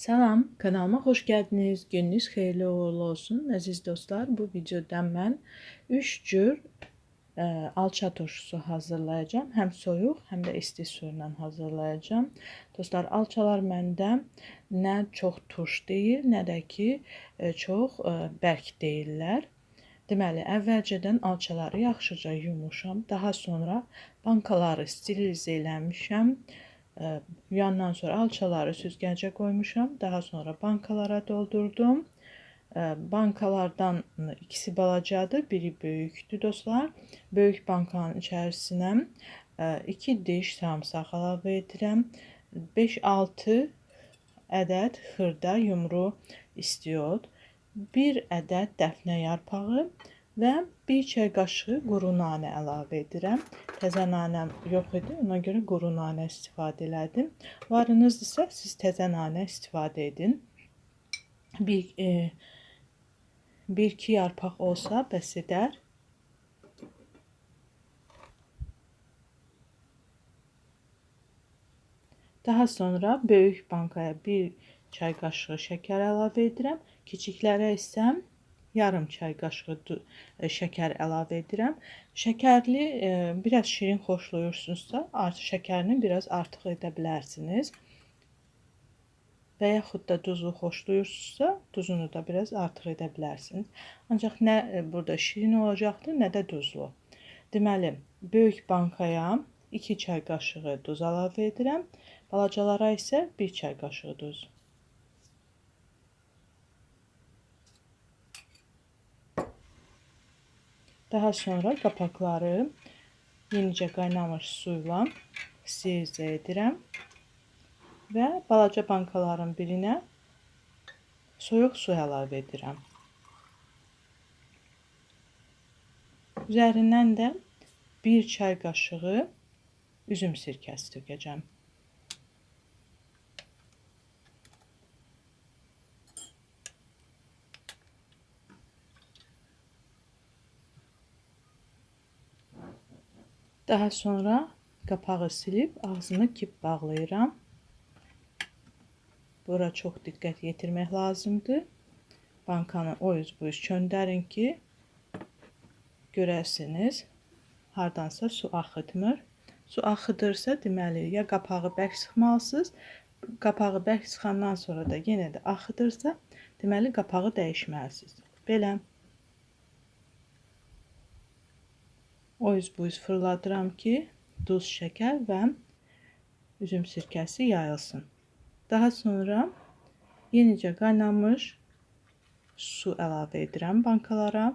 Salam, kanalıma xoş gəldiniz. Gününüz xeyirli uğurlu olsun. Əziz dostlar, bu videoda mən 3 cür ə, alça turşusu hazırlayacağam. Həm soyuq, həm də isti su ilə hazırlayacağam. Dostlar, alçalar məndə nə çox turş deyil, nə də ki ə, çox ə, bərk deyillər. Deməli, əvvəlcədən alçaları yaxşıca yumuşam. Daha sonra bankaları sterilizə eləmişəm. Yandan sonra alçaları süzgəcə qoymuşam. Daha sonra bankalara doldurdum. Bankalardan ikisi balacadır, biri böyükdür dostlar. Böyük bankanın içərisinə 2 diş sarımsaq əlavə edirəm. 5-6 ədəd xırda yumru istiot, 1 ədəd dəfnə yarpağı və 1 çay qaşığı quru nanə əlavə edirəm. Təzə nanəm yox idi, ona görə quru nanə istifadə elədim. Varınızdısa siz təzə nanə istifadə edin. Bir, e, bir iki yarpaq olsa bəs edər. Daha sonra böyük bankaya bir çay qaşığı şəkər əlavə edirəm. Kiçiklərə isə yarım çay qaşığı e, şəkər əlavə edirəm. Şəkərli e, biraz şirin xoşlayırsınızsa, artıq şəkərini biraz artıq edə bilərsiniz. Və yaxud da duzlu xoşlayırsınızsa, duzunu da biraz artıq edə bilərsiniz. Ancaq nə e, burada şirin olacaqdır, nə də duzlu. Deməli, böyük bankaya 2 çay qaşığı duz əlavə edirəm. Balacalara isə 1 çay qaşığı duz. Daha sonra qapaqları yenicə qaynamış suyla sterilizə edirəm və balaca bankaların birinə soyuq su əlavə edirəm. Üzərindən də 1 çay qaşığı üzüm sirkəsi tökəcəm. Daha sonra qapağı silib ağzını kip bağlayıram. Bura çox diqqət yetirmək lazımdır. Bankanı o yüz bu yüz çöndərin ki, görəsiniz, hardansa su axıtmır. Su axıdırsa, deməli, ya qapağı bərk sıxmalısınız, qapağı bərk sıxandan sonra da yenə də axıdırsa, deməli, qapağı dəyişməlisiniz. Belə. O yüz bu yüz fırladıram ki duz, şeker və üzüm sirkəsi yayılsın. Daha sonra yenicə qaynamış su əlavə edirəm bankalara.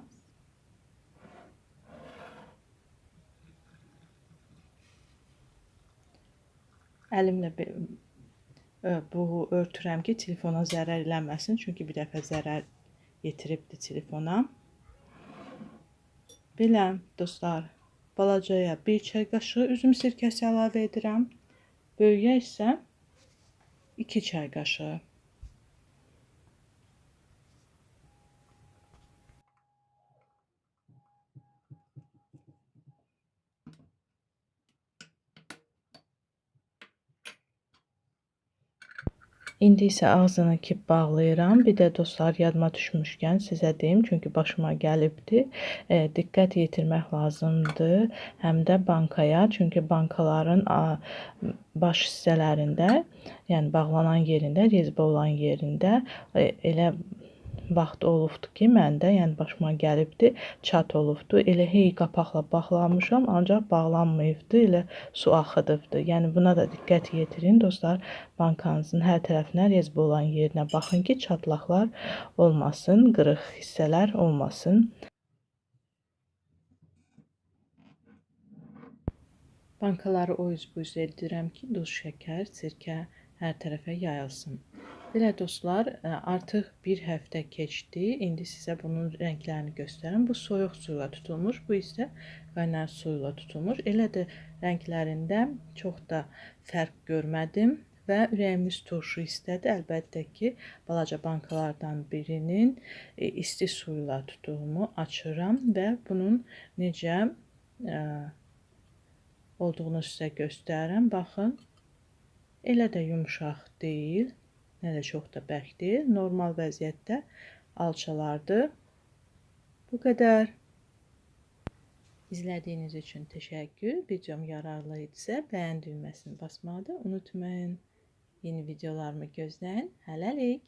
Əlimlə bu örtürəm ki, telefona zərər eləməsin. Çünki bir dəfə zərər yetiribdi telefona. Belə dostlar, balacaya 1 çay qaşığı üzüm sirkəsi əlavə edirəm. Böyüyə isə 2 çay qaşığı. İndi isə ağzını kip bağlayıram. Bir də dostlar yadıma düşmüşkən sizə deyim, çünki başıma gəlibdi. E, diqqət yetirmək lazımdır. Həm də bankaya, çünki bankaların a, baş hissələrində, yəni bağlanan yerində, rezbə olan yerində e, elə vaxt olubdu ki, məndə, yəni başıma gəlibdi, çat olubdu. Elə hey qapaqla bağlamışam, ancaq bağlanmayıbdı, elə su axıdıbdı. Yəni buna da diqqət yetirin dostlar. Bankanızın hər tərəfinə rezbə olan yerinə baxın ki, çatlaqlar olmasın, qırıq hissələr olmasın. Bankaları o yüz bu yüz edirəm ki, duz, şəkər, sirkə hər tərəfə yayılsın. Belə dostlar, artıq bir həftə keçdi. İndi sizə bunun rənglərini göstərim. Bu soyuq suyla tutulmuş, bu isə qaynar suyla tutulmuş. Elə də rənglərində çox da fərq görmədim və ürəyimiz turşu istədi. Əlbəttə ki, balaca bankalardan birinin e, isti suyla tutduğumu açıram və bunun necə ə, olduğunu sizə göstərirəm. Baxın, elə də yumşaq deyil. Nə də çox da bərk deyil. Normal vəziyyətdə alçalardır. Bu qədər. İzlədiyiniz üçün təşəkkür. Videom yararlı idisə bəyən düyməsini basmağı da unutmayın. Yeni videolarımı gözləyin. Hələlik.